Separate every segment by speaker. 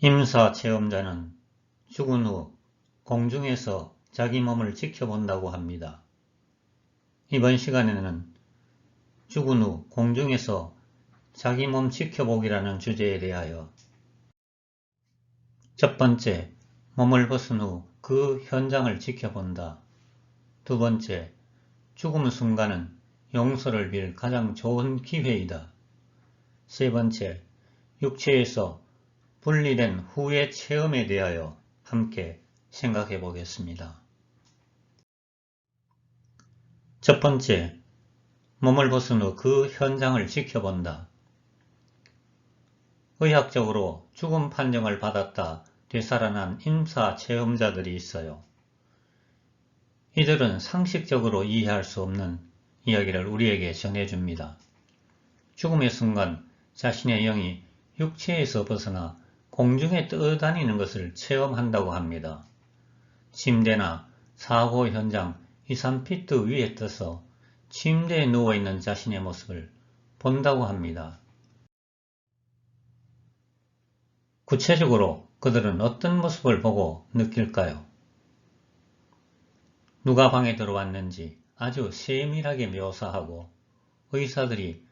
Speaker 1: 임사 체험자는 죽은 후 공중에서 자기 몸을 지켜본다고 합니다. 이번 시간에는 죽은 후 공중에서 자기 몸 지켜보기라는 주제에 대하여 첫 번째, 몸을 벗은 후 그 현장을 지켜본다. 두 번째, 죽음 순간은 용서를 빌 가장 좋은 기회이다. 세 번째, 육체에서 분리된 후의 체험에 대하여 함께 생각해 보겠습니다. 첫 번째, 몸을 벗은 후 그 현장을 지켜본다. 의학적으로 죽음 판정을 받았다 되살아난 임사 체험자들이 있어요. 이들은 상식적으로 이해할 수 없는 이야기를 우리에게 전해줍니다. 죽음의 순간 자신의 영이 육체에서 벗어나 공중에 떠다니는 것을 체험한다고 합니다. 침대나 사고 현장 2, 3피트 위에 떠서 침대에 누워있는 자신의 모습을 본다고 합니다. 구체적으로 그들은 어떤 모습을 보고 느낄까요? 누가 방에 들어왔는지 아주 세밀하게 묘사하고 의사들이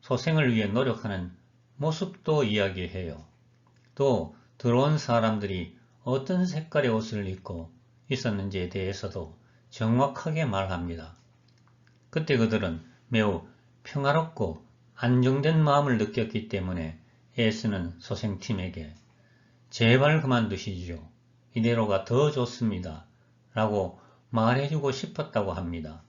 Speaker 1: 소생을 위해 노력하는 모습도 이야기해요. 또 들어온 사람들이 어떤 색깔의 옷을 입고 있었는지에 대해서도 정확하게 말합니다. 그때 그들은 매우 평화롭고 안정된 마음을 느꼈기 때문에 애쓰는 소생팀에게 제발 그만두시죠. 이대로가 더 좋습니다. 라고 말해주고 싶었다고 합니다.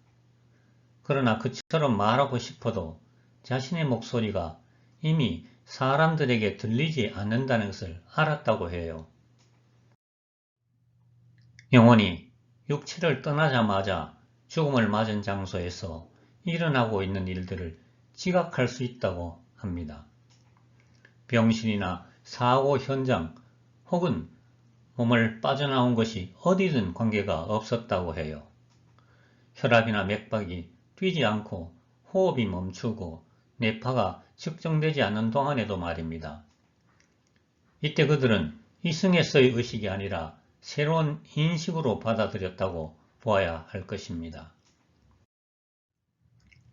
Speaker 1: 그러나 그처럼 말하고 싶어도 자신의 목소리가 이미 사람들에게 들리지 않는다는 것을 알았다고 해요. 영혼이 육체를 떠나자마자 죽음을 맞은 장소에서 일어나고 있는 일들을 지각할 수 있다고 합니다. 병실이나 사고 현장, 혹은 몸을 빠져나온 것이 어디든 관계가 없었다고 해요. 혈압이나 맥박이 뛰지 않고 호흡이 멈추고 뇌파가 측정되지 않는 동안에도 말입니다. 이때 그들은 이승에서의 의식이 아니라 새로운 인식으로 받아들였다고 보아야 할 것입니다.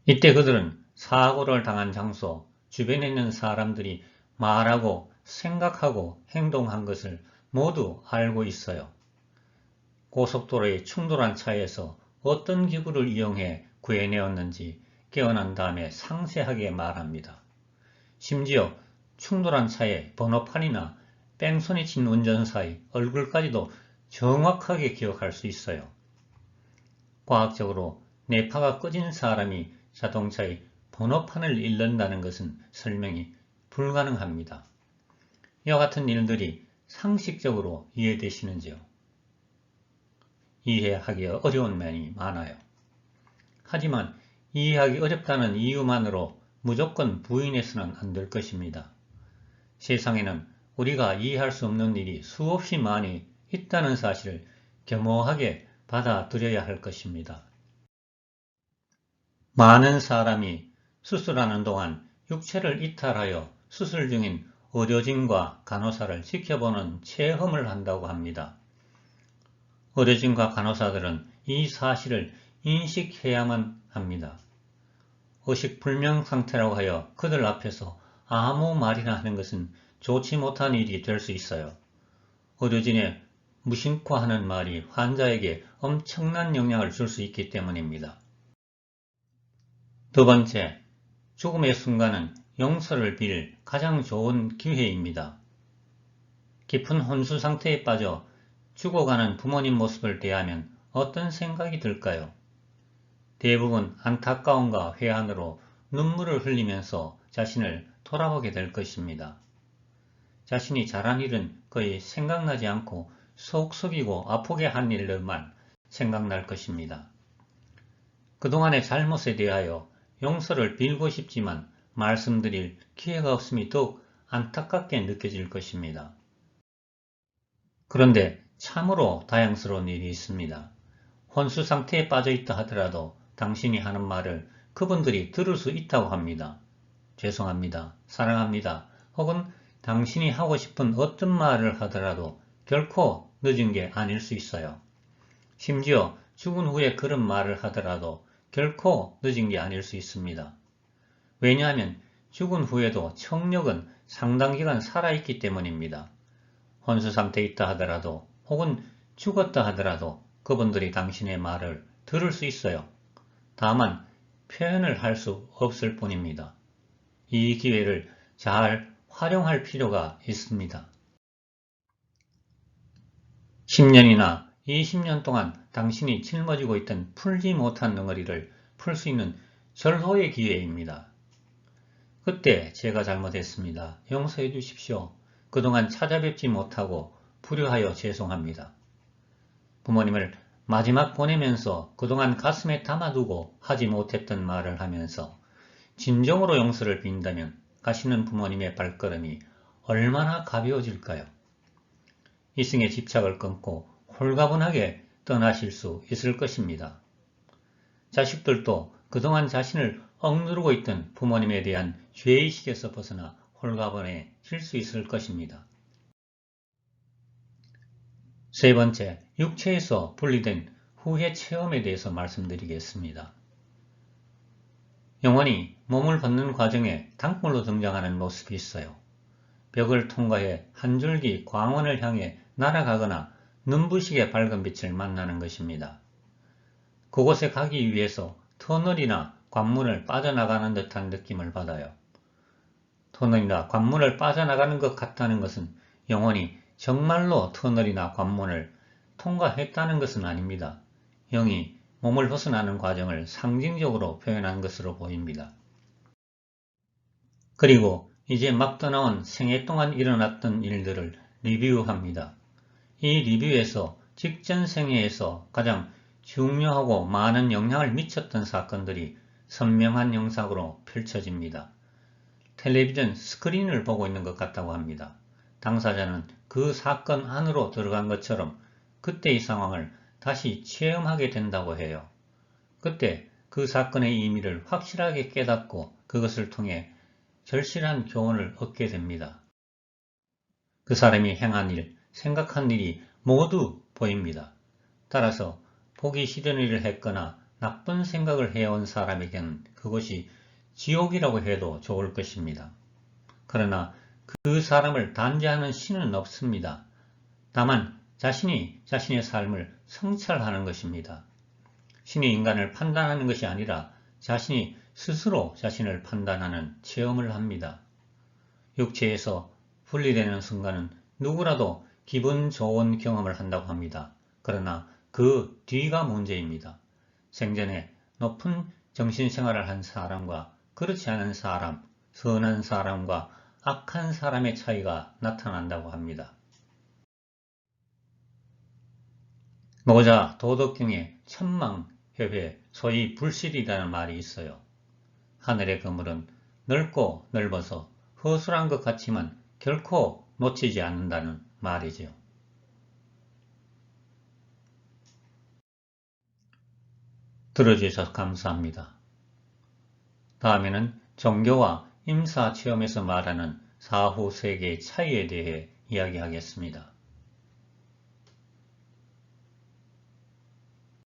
Speaker 1: 이때 그들은 사고를 당한 장소, 주변에 있는 사람들이 말하고 생각하고 행동한 것을 모두 알고 있어요. 고속도로의 충돌한 차에서 어떤 기구를 이용해 구해내었는지 깨어난 다음에 상세하게 말합니다. 심지어 충돌한 차의 번호판이나 뺑소니 친 운전사의 얼굴까지도 정확하게 기억할 수 있어요. 과학적으로 뇌파가 꺼진 사람이 자동차의 번호판을 잃는다는 것은 설명이 불가능합니다. 이와 같은 일들이 상식적으로 이해되시는지요? 이해하기 어려운 면이 많아요. 하지만 이해하기 어렵다는 이유만으로 무조건 부인해서는 안 될 것입니다. 세상에는 우리가 이해할 수 없는 일이 수없이 많이 있다는 사실을 겸허하게 받아들여야 할 것입니다. 많은 사람이 수술하는 동안 육체를 이탈하여 수술 중인 의료진과 간호사를 지켜보는 체험을 한다고 합니다. 의료진과 간호사들은 이 사실을 인식해야만 합니다. 의식불명 상태라고 하여 그들 앞에서 아무 말이나 하는 것은 좋지 못한 일이 될 수 있어요. 의료진의 무심코 하는 말이 환자에게 엄청난 영향을 줄 수 있기 때문입니다. 두 번째, 죽음의 순간은 용서를 빌 가장 좋은 기회입니다. 깊은 혼수 상태에 빠져 죽어가는 부모님 모습을 대하면 어떤 생각이 들까요? 대부분 안타까움과 회한으로 눈물을 흘리면서 자신을 돌아보게 될 것입니다. 자신이 잘한 일은 거의 생각나지 않고 속 썩이고 아프게 한 일들만 생각날 것입니다. 그동안의 잘못에 대하여 용서를 빌고 싶지만 말씀드릴 기회가 없음이 더욱 안타깝게 느껴질 것입니다. 그런데 참으로 다양스러운 일이 있습니다. 혼수 상태에 빠져 있다 하더라도 당신이 하는 말을 그분들이 들을 수 있다고 합니다. 죄송합니다. 사랑합니다. 혹은 당신이 하고 싶은 어떤 말을 하더라도 결코 늦은 게 아닐 수 있어요. 심지어 죽은 후에 그런 말을 하더라도 결코 늦은 게 아닐 수 있습니다. 왜냐하면 죽은 후에도 청력은 상당 기간 살아있기 때문입니다. 혼수 상태에 있다 하더라도 혹은 죽었다 하더라도 그분들이 당신의 말을 들을 수 있어요. 다만 표현을 할 수 없을 뿐입니다. 이 기회를 잘 활용할 필요가 있습니다. 10년이나 20년 동안 당신이 짊어지고 있던 풀지 못한 덩어리를 풀 수 있는 절호의 기회입니다. 그때 제가 잘못했습니다. 용서해 주십시오. 그동안 찾아뵙지 못하고 불효하여 죄송합니다. 부모님을 마지막 보내면서 그동안 가슴에 담아두고 하지 못했던 말을 하면서 진정으로 용서를 빈다면 가시는 부모님의 발걸음이 얼마나 가벼워질까요? 이승의 집착을 끊고 홀가분하게 떠나실 수 있을 것입니다. 자식들도 그동안 자신을 억누르고 있던 부모님에 대한 죄의식에서 벗어나 홀가분해질 수 있을 것입니다. 세 번째, 육체에서 분리된 후회 체험에 대해서 말씀드리겠습니다. 영원히 몸을 벗는 과정에 단물로 등장하는 모습이 있어요. 벽을 통과해 한 줄기 광원을 향해 날아가거나 눈부시게 밝은 빛을 만나는 것입니다. 그곳에 가기 위해서 터널이나 관문을 빠져나가는 듯한 느낌을 받아요. 터널이나 관문을 빠져나가는 것 같다는 것은 영원히 정말로 터널이나 관문을 통과했다는 것은 아닙니다. 영이 몸을 벗어나는 과정을 상징적으로 표현한 것으로 보입니다. 그리고 이제 막 떠나온 생애 동안 일어났던 일들을 리뷰합니다. 이 리뷰에서 직전 생애에서 가장 중요하고 많은 영향을 미쳤던 사건들이 선명한 영상으로 펼쳐집니다. 텔레비전 스크린을 보고 있는 것 같다고 합니다. 당사자는 그 사건 안으로 들어간 것처럼 그때의 상황을 다시 체험하게 된다고 해요. 그때 그 사건의 의미를 확실하게 깨닫고 그것을 통해 절실한 교훈을 얻게 됩니다. 그 사람이 행한 일, 생각한 일이 모두 보입니다. 따라서 보기 싫은 일을 했거나 나쁜 생각을 해온 사람에겐 그것이 지옥이라고 해도 좋을 것입니다. 그러나 그 사람을 단죄하는 신은 없습니다. 다만 자신이 자신의 삶을 성찰하는 것입니다. 신이 인간을 판단하는 것이 아니라 자신이 스스로 자신을 판단하는 체험을 합니다. 육체에서 분리되는 순간은 누구라도 기분 좋은 경험을 한다고 합니다. 그러나 그 뒤가 문제입니다. 생전에 높은 정신생활을 한 사람과 그렇지 않은 사람, 선한 사람과 악한 사람의 차이가 나타난다고 합니다. 노자 도덕경에 천망협회 소위 불실이라는 말이 있어요. 하늘의 그물은 넓고 넓어서 허술한 것 같지만 결코 놓치지 않는다는 말이죠. 들어주셔서 감사합니다. 다음에는 종교와 임사 체험에서 말하는 사후 세계의 차이에 대해 이야기하겠습니다.